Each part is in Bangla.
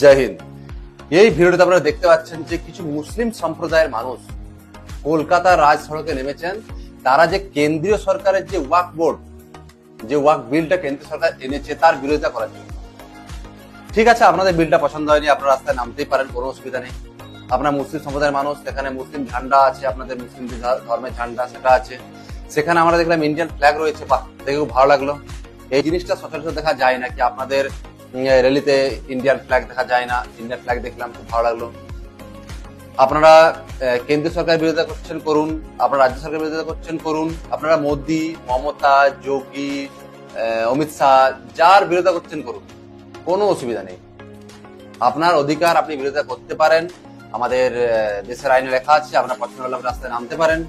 জয় হিন্দ। এই ভিডিওতে আপনারা দেখতে পাচ্ছেন যে কিছু মুসলিম সম্প্রদায়ের মানুষ কলকাতার রাজ সড়কে নেমেছেন, তারা যে কেন্দ্রীয় সরকারের যে ওয়াক বোর্ড, যে ওয়াক বিলটা কেন্দ্রীয় সরকার এনেছে, তার বিরোধিতা করার জন্য ঠিক আছে, আপনাদের বিলটা পছন্দ হয়নি, আপনারা রাস্তায় নামতেই পারেন, কোনো অসুবিধা নেই। আপনার মুসলিম সম্প্রদায়ের মানুষ, সেখানে মুসলিম ঝান্ডা আছে, আপনাদের মুসলিম ধর্মের ঝান্ডা, সেটা আছে। সেখানে আমরা দেখলাম ইন্ডিয়ান ফ্ল্যাগ রয়েছে বা দেখেও ভালো লাগল। এই জিনিসটা সচরাচর দেখা যায় না কি, আপনাদের র্যালিতে ইন্ডিয়ান ফ্ল্যাগ দেখা যায় না ইন্ডিয়ান ফ্ল্যাগ দেখলাম, খুব ভালো লাগল। আপনারা কেন্দ্রীয় সরকারের বিরোধিতা করছেন, করুন। আপনারা রাজ্য সরকারের বিরোধিতা করছেন, করুন। আপনারা মোদি, মমতা, যোগী অমিত শাহ, যার বিরোধিতা করছেন, করুন। কোনো অসুবিধা নেই। আপনার অধিকার আপনি বিরোধিতা করতে পারেন। আমাদের দেশের আইনে লেখা আছে, আপনার আপনি রাস্তায় নামতে পারেন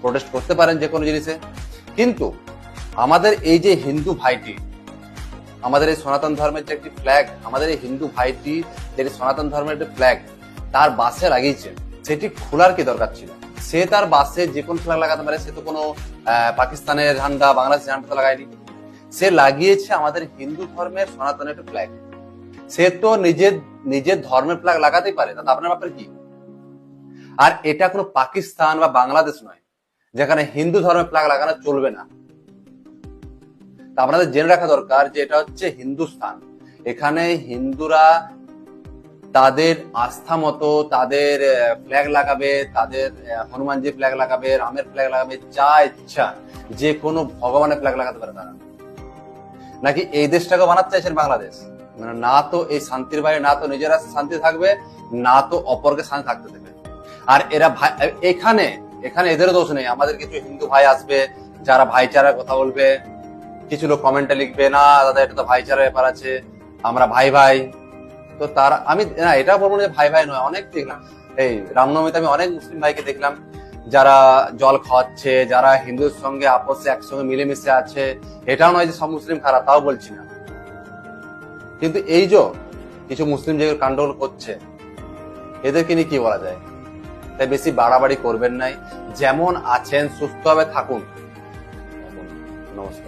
প্রোটেস্ট করতে পারেন যে কোনো জিনিসে। কিন্তু আমাদের এই যে হিন্দু ভাইটি, আমাদের এই সনাতন ধর্মের যে একটি ফ্ল্যাগ আমাদের এই হিন্দু ভাইটি যেটি সনাতন ধর্মের একটি ফ্ল্যাগ তার বাসে লাগিয়েছে। সেটি খোলার কি দরকার ছিল? সে তার বাসে যে কোনো ফ্ল্যাগ লাগাতে পারে, সে তো কোনো পাকিস্তানের ঝান্ডা বাংলাদেশের ঝান্ডা তো লাগায়নি। সে লাগিয়েছে আমাদের হিন্দু ধর্মের সনাতনের একটা ফ্ল্যাগ সে তো নিজের নিজের ধর্মের ফ্ল্যাগ লাগাতেই পারে। তাতে আপনার ব্যাপারে কি? আর এটা কোনো পাকিস্তান বা বাংলাদেশ নয়, যেখানে হিন্দু ধর্মের ফ্ল্যাগ লাগানো চলবে না। তা আপনাদের জেনে রাখা দরকার যে এটা হচ্ছে হিন্দুস্তান এখানে হিন্দুরা তাদের আস্থা মতো, তাদের ফ্ল্যাগ লাগাবে, তাদের হনুমানজি ফ্ল্যাগ লাগাবে, রামের ফ্ল্যাগ লাগাবে, যা ইচ্ছা, যে কোনো ভগবানের ফ্ল্যাগ লাগাতে পারে তারা। নাকি এই দেশটাকে বানাতে চাইছেন বাংলাদেশ? মানে না তো এই শান্তির বাইরে, না তো নিজেরা শান্তি থাকবে, না তো অপরকে শান্তি থাকতে দেবে। আর এরা ভাই, এখানে এখানে এদেরও দোষ নেই। আমাদের কিছু হিন্দু ভাই আসবে, যারা ভাইচারার কথা বলবে, কিছু লোক কমেন্টে লিখবে, না, দাদা, এটা তো ভাইচারা ব্যাপার আছে, আমরা ভাই ভাই তো তার, আমি, না, এটা বলব যে ভাই ভাই নয়, অনেক দেখলাম। এই রামনবমীতে আমি অনেক মুসলিম ভাইকে দেখলাম, যারা জল খাওয়াচ্ছে, যারা হিন্দুর সঙ্গে আপসে, একসঙ্গে মিলেমিশে আছে। এটাও নয় যে সব মুসলিম খারাপ, তাও বলছি না। কিন্তু এই যে কিছু মুসলিম যে কাণ্ডগুলো করছে, এদেরকে নিয়ে কি বলা যায়? তাই বেশি বাড়াবাড়ি করবেন নাই। যেমন আছেন, সুস্থভাবে থাকুন। নমস্কার।